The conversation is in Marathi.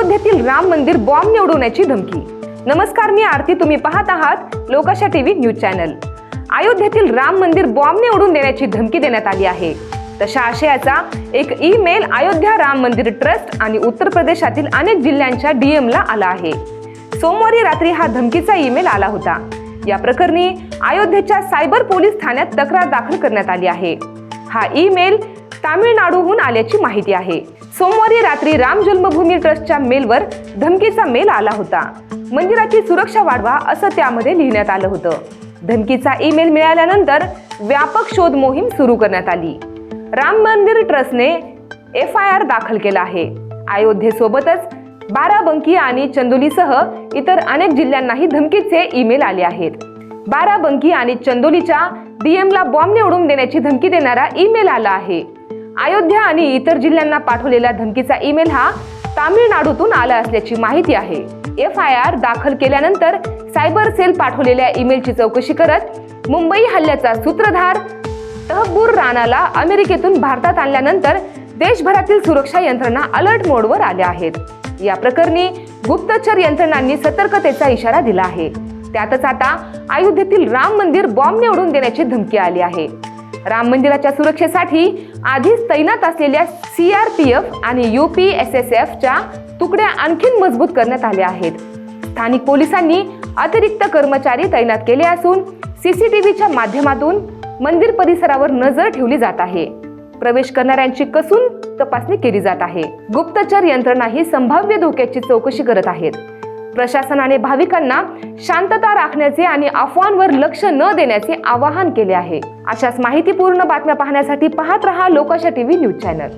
अयोध्येतील राम मंदिर बॉम्ब निवडवण्याची धमकी. नमस्कार मी आरती. तुम्ही पाहत आहात लोकाशा टीव्ही न्यूज चॅनल. अयोध्येतील राम मंदिर बॉम्ब निवडून देण्याची धमकी देण्यात आली आहे. तशा आशयाचा एक ईमेल अयोध्या राम मंदिर ट्रस्ट आणि उत्तर प्रदेशातील अनेक जिल्ह्यांच्या डीएम ला आला आहे. सोमवारी रात्री हा धमकीचा ईमेल आला होता. या प्रकरणी अयोध्येच्या सायबर पोलीस ठाण्यात तक्रार दाखल करण्यात आली आहे. हा ईमेल तामिळनाडूहून आल्याची माहिती आहे. सोमवारी रात्री राम जन्मभूमी ट्रस्टच्या मेलवर धमकीचा मेल आला होता. मंदिराची सुरक्षा वाढवा असं त्यामध्ये लिहिण्यात आलं होतं. धमकीचा ईमेल मिळाल्यानंतर व्यापक शोध मोहीम सुरू करण्यात आली. राम मंदिर ट्रस्टने एफ आय आर दाखल केला आहे. अयोध्येसोबतच बाराबंकी आणि चंदोलीसह इतर अनेक जिल्ह्यांनाही धमकीचे ईमेल आले आहेत. बाराबंकी आणि चंदोलीच्या डीएमला बॉम्ब निवडून देण्याची धमकी देणारा ईमेल आला आहे. अयोध्या आणि इतर जिल्ह्यांना पाठवलेला धमकीचा ईमेल हा तामिळनाडूतून आला असल्याची माहिती आहे. एफ आय आर दाखल केल्यानंतर सायबर सेल पाठवलेल्या ईमेलची चौकशी करत मुंबई हल्ल्याचा सूत्रधार तहबूर राणाला अमेरिकेतून भारतात आणल्यानंतर देशभरातील सुरक्षा यंत्रणा अलर्ट मोडवर आल्या आहेत. या प्रकरणी गुप्तचर यंत्रणांनी सतर्कतेचा इशारा दिला आहे. त्यातच आता अयोध्येतील राम मंदिर बॉम्ब निवडून देण्याची धमकी आली आहे. राम मंदिराच्या सुरक्षेसाठी आधीच तैनात असलेल्या सीआरपीएफ आणि यू पी एस एस एफच्या तुकड्या आणखीन मजबूत करण्यात आल्या आहेत. स्थानिक पोलिसांनी अतिरिक्त कर्मचारी तैनात केले असून सीसीटीव्हीच्या माध्यमातून मंदिर परिसरावर नजर ठेवली जात आहे. प्रवेश करणाऱ्यांची कसून तपासणी केली जात आहे. गुप्तचर यंत्रणा ही संभाव्य धोक्याची चौकशी करत आहेत. प्रशासनाने भाविकांना शांतता राखण्याचे आणि अफवांवर लक्ष न देण्याचे आवाहन केले आहे. अशाच माहितीपूर्ण बातम्या पाहण्यासाठी पाहत रहा लोकशा टीव्ही न्यूज चॅनल.